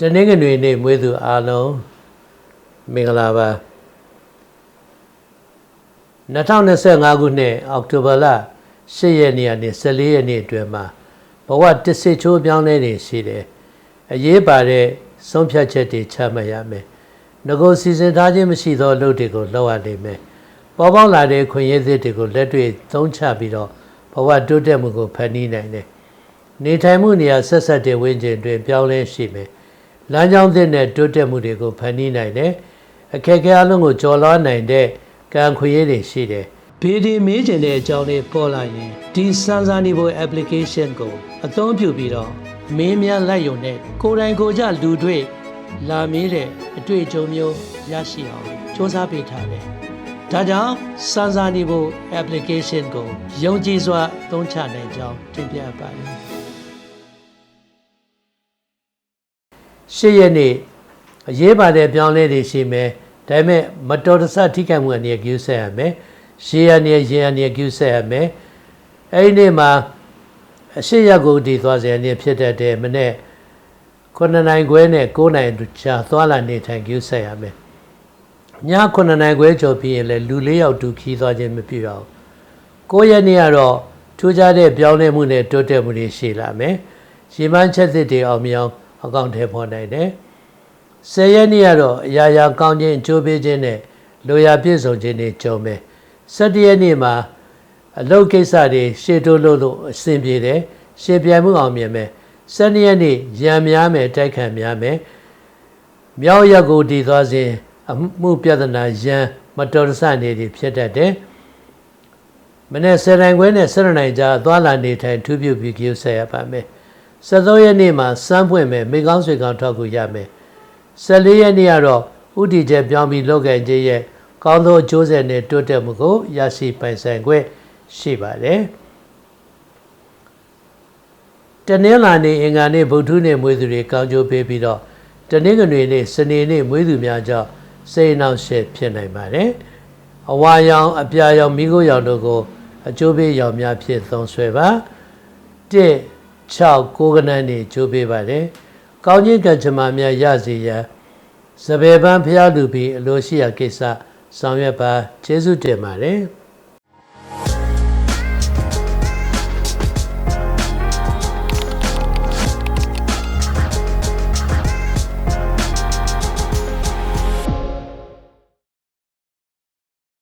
တနင်္ဂနွေနေ့မွေးသူအားလုံးမင်္ဂလာပါ2025ခုနှစ်အောက်တိုဘာလ10ရက်နေ့ကနေ14ရက်နေ့အတွင်းမှာဘဝတစ်စစ်ချိုးပြောင်းလဲနေရှိတယ်အရေးပါတဲ့ဆုံးဖြတ်ချက်တွေချမှတ်ရမယ်ငကိုစီစဉ်ထားခြင်းမရှိသောအလုပ်တွေကိုလုပ်ရနိုင်မယ်ပေါ်ပေါက်လာတဲ့ခွင့်ရည်သစ်တွေကိုလက်တွေ့သုံးချပြီးတော့ဘဝတိုးတက်မှုကိုဖန်တီးနိုင်တယ်နေထိုင်မှုနေရာဆက်ဆက်တဲ့ဝင်းကျင်တွင်ပြောင်းလဲရှိမယ် လမ်းကြောင်းသစ်နဲ့တိုးတက်မှုတွေကိုဖန်တီးနိုင်တယ်အခက်အခဲအလုံးကိုကျော်လွှားနိုင်တဲ့ကံခွင့်ရည်တွေရှိတယ်ဗီဒီမေးချင်တဲ့အကြောင်းလေးပေါ်လာရင်ဒီစမ်းစာနေဖို့ application ကိုအသုံးပြုပြီးတော့မင်းများလိုက်ရုံနဲ့ကိုယ်တိုင်ကိုယ်ကြလူတွေ့လာမေးတဲ့အတွေ့အကြုံမျိုးရရှိအောင်စ조사ပေးထားတယ်။ဒါကြောင့်စမ်းစာနေဖို့ application ကိုယုံကြည်စွာသုံးချနိုင်ကြောင်းတင်ပြပါတယ်။ ရှစ်ရက်နေ့အရေးပါတဲ့ပြောင်းလဲတွေရှိမယ်။ဒါပေမဲ့မတော်တဆထိခိုက်မှုအနေနဲ့ကျူးဆက်ရမယ်။ရှေးရနေရင်အနေနဲ့ကျူးဆက်ရမယ်။အဲဒီနေ့မှာအရှိရက်ကိုတည်သွားစေအနေဖြစ်တတ်တဲ့မနေ့9နိုင်ခွဲနဲ့9နိုင်ချာသွားလာနေထိုင်ကျူးဆက်ရမယ်။ည9နိုင်ခွဲကျော်ပြီးရင်လည်းလူ၄ယောက်တူခီးသွားခြင်းမပြုရအောင်။9ရက်နေ့ကတော့ထူးခြားတဲ့ပြောင်းလဲမှုနဲ့တိုးတက်မှုတွေရှိလာမယ်။ရှင်းမှန်းချက်သစ်တွေအောင်မြောင် အကောင့်ထဲပေါ်နိုင်တယ်။10ရက်နေ့ကတော့အရာရာကောင်းခြင်းအကျိုးပေးခြင်းနဲ့လိုရာပြည့်စုံခြင်းတွေကြုံမယ်။17ရက်နေ့မှာအလုပ်ကိစ္စတွေရှေ့တိုးလို့လို့အဆင်ပြေတယ်။ရှေ့ပြိုင်မှုအောင်မြင်မယ်။12ရက်နေ့ရံများမယ်တိုက်ခံများမယ်။မြောက်ရက်ကိုတည်သွားစဉ်အမှုပြဿနာရန်မတော်တဆနေတွေဖြစ်တတ်တယ်။မနေ့ဆယ်နိုင်ခွဲနဲ့ဆယ်နိုင်ကြားသွားလာနေထိုင်ထူးပြုပြီးကြိုးဆက်ရပါမယ်။ 73ရက်နေ့မှာစမ်းဖွင့်မယ်မိကောင်းဆွေကောင်းထောက်ကူရမယ်။14ရက်နေ့ကတော့ဥတီချက်ပြောင်းပြီးလောက်ကင်ခြင်းရဲ့ကောင်းသောအကျိုးဆက်နဲ့တိုးတက်မှုကိုရရှိပိုင်ဆိုင်ခွင့်ရှိပါတယ်။တနင်္လာနေ့အင်္ဂါနေ့ဗုဒ္ဓနေ့မွေးသူတွေကောင်းကျိုးပေးပြီးတော့တနင်္ဂနွေနေ့စနေနေ့မွေးသူများကြောင့်စိတ်နှောင့်ယှက်ဖြစ်နိုင်ပါတယ်။အဝါရောင်အပြာရောင်မိခိုးရောင်တို့ကို အကျိုးပေးရောင်များဖြစ်သုံးဆွဲပါ။1 6 9ကနန်းနေကျိုးပေးပါတယ်။ကောင်းခြင်းကံကြမ္မာများရစေရန်စပယ်ပန်းဖျားလူပြီးအလိုရှိရာကိစ္စဆောင်ရွက်ပါကျေးဇူးတင်ပါတယ်။